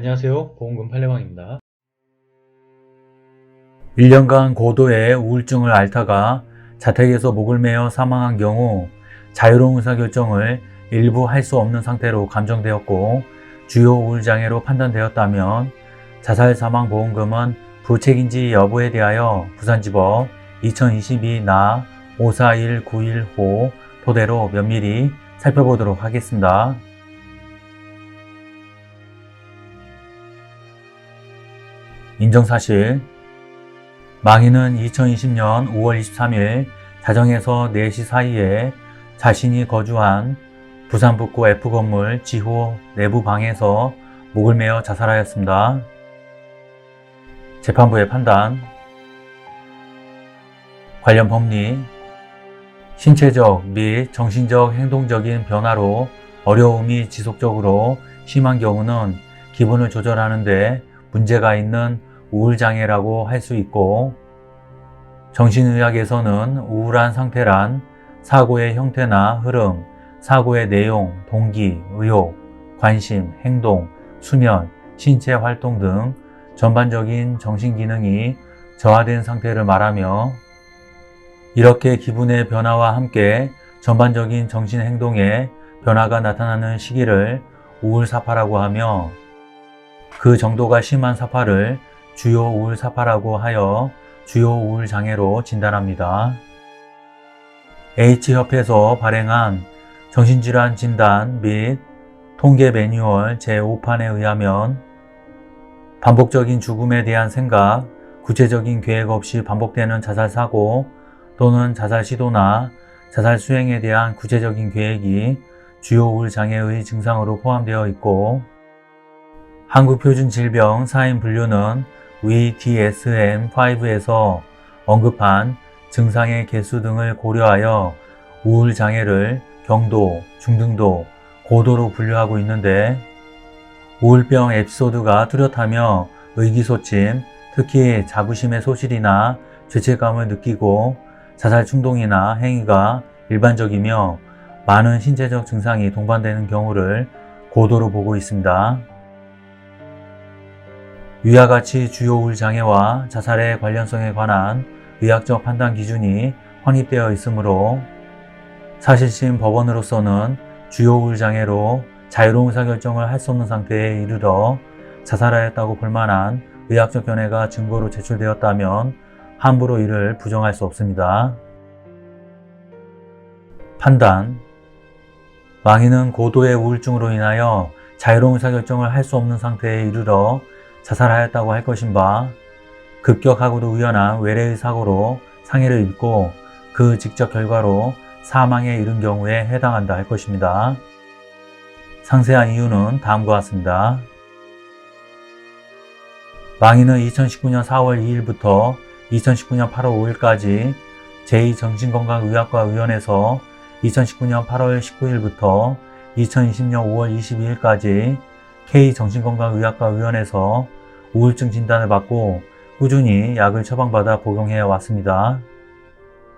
안녕하세요. 보험금 팔례방입니다. 1년간 고도의 우울증을 앓다가 자택에서 목을 메어 사망한 경우 자유로운 의사결정을 일부 할 수 없는 상태로 감정되었고 주요 우울장애로 판단되었다면 자살 사망 보험금은 부책인지 여부에 대하여 부산지법 2022 나 541915 토대로 면밀히 살펴보도록 하겠습니다. 인정사실. 망인은 2020년 5월 23일 자정에서 4시 사이에 자신이 거주한 부산 북구 F건물 지호 내부 방에서 목을 메어 자살하였습니다. 재판부의 판단. 관련 법리. 신체적 및 정신적 행동적인 변화로 어려움이 지속적으로 심한 경우는 기분을 조절하는데 문제가 있는 우울장애라고 할 수 있고 정신의학에서는 우울한 상태란 사고의 형태나 흐름, 사고의 내용, 동기, 의욕, 관심, 행동, 수면, 신체 활동 등 전반적인 정신 기능이 저하된 상태를 말하며 이렇게 기분의 변화와 함께 전반적인 정신 행동에 변화가 나타나는 시기를 우울사파라고 하며 그 정도가 심한 사파를 주요 우울 사파라고 하여 주요 우울 장애로 진단합니다. H협회에서 발행한 정신질환 진단 및 통계 매뉴얼 제5판에 의하면 반복적인 죽음에 대한 생각, 구체적인 계획 없이 반복되는 자살 사고 또는 자살 시도나 자살 수행에 대한 구체적인 계획이 주요 우울 장애의 증상으로 포함되어 있고 한국표준질병 사인 분류는 위 DSM-5에서 언급한 증상의 개수 등을 고려하여 우울 장애를 경도, 중등도, 고도로 분류하고 있는데 우울병 에피소드가 뚜렷하며 의기소침, 특히 자부심의 소실이나 죄책감을 느끼고 자살 충동이나 행위가 일반적이며 많은 신체적 증상이 동반되는 경우를 고도로 보고 있습니다. 위와 같이 주요 우울 장애와 자살의 관련성에 관한 의학적 판단 기준이 확립되어 있으므로 사실심 법원으로서는 주요 우울 장애로 자유로운 의사결정을 할 수 없는 상태에 이르러 자살하였다고 볼 만한 의학적 견해가 증거로 제출되었다면 함부로 이를 부정할 수 없습니다. 판단 망인은 고도의 우울증으로 인하여 자유로운 의사결정을 할 수 없는 상태에 이르러 자살하였다고 할 것인가 급격하고도 우연한 외래의 사고로 상해를 입고 그 직접 결과로 사망에 이른 경우에 해당한다 할 것입니다. 상세한 이유는 다음과 같습니다. 망인은 2019년 4월 2일부터 2019년 8월 5일까지 제2정신건강의학과의원에서 2019년 8월 19일부터 2020년 5월 22일까지 K정신건강의학과의원에서 우울증 진단을 받고 꾸준히 약을 처방받아 복용해 왔습니다.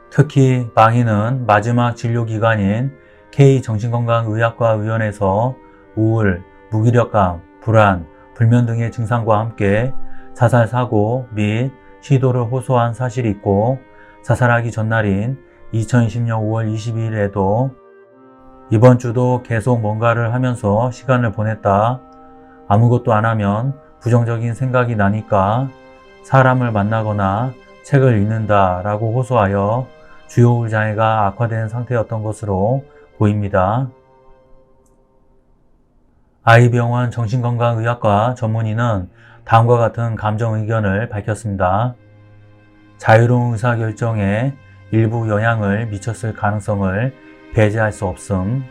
특히 망인은 마지막 진료기관인 K정신건강의학과의원에서 우울, 무기력감, 불안, 불면 등의 증상과 함께 자살 사고 및 시도를 호소한 사실이 있고 자살하기 전날인 2020년 5월 22일에도 이번 주도 계속 뭔가를 하면서 시간을 보냈다. 아무것도 안 하면 부정적인 생각이 나니까 사람을 만나거나 책을 읽는다 라고 호소하여 주요 우울 장애가 악화된 상태였던 것으로 보입니다. 아이병원 정신건강의학과 전문의는 다음과 같은 감정 의견을 밝혔습니다. 자유로운 의사결정에 일부 영향을 미쳤을 가능성을 배제할 수 없음.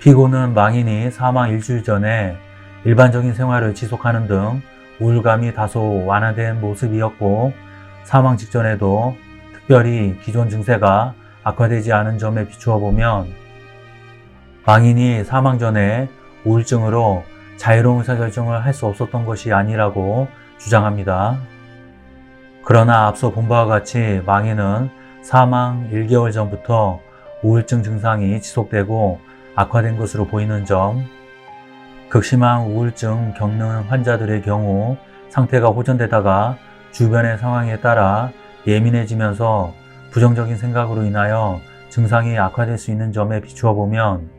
피고는 망인이 사망 일주일 전에 일반적인 생활을 지속하는 등 우울감이 다소 완화된 모습이었고 사망 직전에도 특별히 기존 증세가 악화되지 않은 점에 비추어 보면 망인이 사망 전에 우울증으로 자유로운 의사결정을 할 수 없었던 것이 아니라고 주장합니다. 그러나 앞서 본 바와 같이 망인은 사망 1개월 전부터 우울증 증상이 지속되고 악화된 것으로 보이는 점, 극심한 우울증 겪는 환자들의 경우 상태가 호전되다가 주변의 상황에 따라 예민해지면서 부정적인 생각으로 인하여 증상이 악화될 수 있는 점에 비추어 보면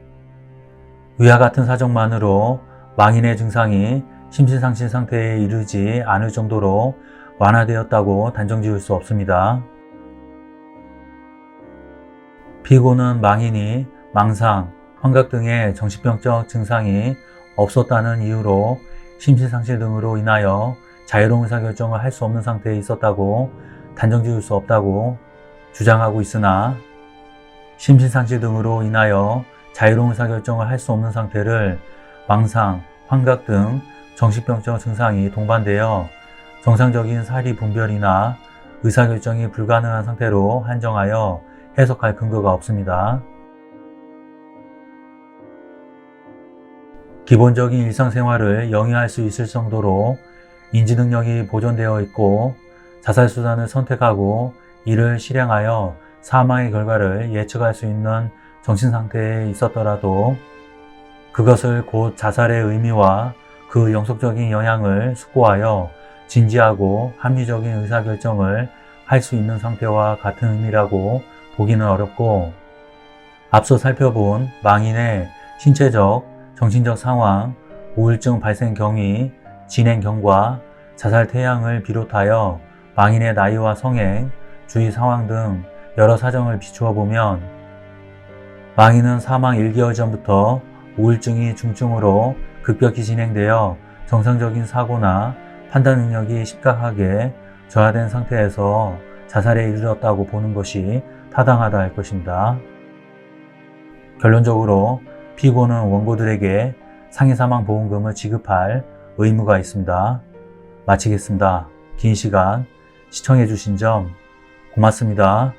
위와 같은 사정만으로 망인의 증상이 심신상실 상태에 이르지 않을 정도로 완화되었다고 단정 지을 수 없습니다. 피고는 망인이 망상, 환각 등의 정신병적 증상이 없었다는 이유로 심신상실 등으로 인하여 자유로운 의사결정을 할 수 없는 상태에 있었다고 단정 지을 수 없다고 주장하고 있으나 심신상실 등으로 인하여 자유로운 의사결정을 할 수 없는 상태를 망상, 환각 등 정신병적 증상이 동반되어 정상적인 사리 분별이나 의사결정이 불가능한 상태로 한정하여 해석할 근거가 없습니다. 기본적인 일상생활을 영위할 수 있을 정도로 인지 능력이 보존되어 있고 자살 수단을 선택하고 이를 실행하여 사망의 결과를 예측할 수 있는 정신 상태에 있었더라도 그것을 곧 자살의 의미와 그 영속적인 영향을 숙고하여 진지하고 합리적인 의사결정을 할 수 있는 상태와 같은 의미라고 보기는 어렵고 앞서 살펴본 망인의 신체적, 정신적 상황, 우울증 발생 경위, 진행 경과, 자살 태양을 비롯하여 망인의 나이와 성행, 주위 상황 등 여러 사정을 비추어 보면 망인은 사망 1개월 전부터 우울증이 중증으로 급격히 진행되어 정상적인 사고나 판단 능력이 심각하게 저하된 상태에서 자살에 이르렀다고 보는 것이 타당하다 할 것입니다. 결론적으로 피고는 원고들에게 상해사망 보험금을 지급할 의무가 있습니다. 마치겠습니다. 긴 시간 시청해주신 점 고맙습니다.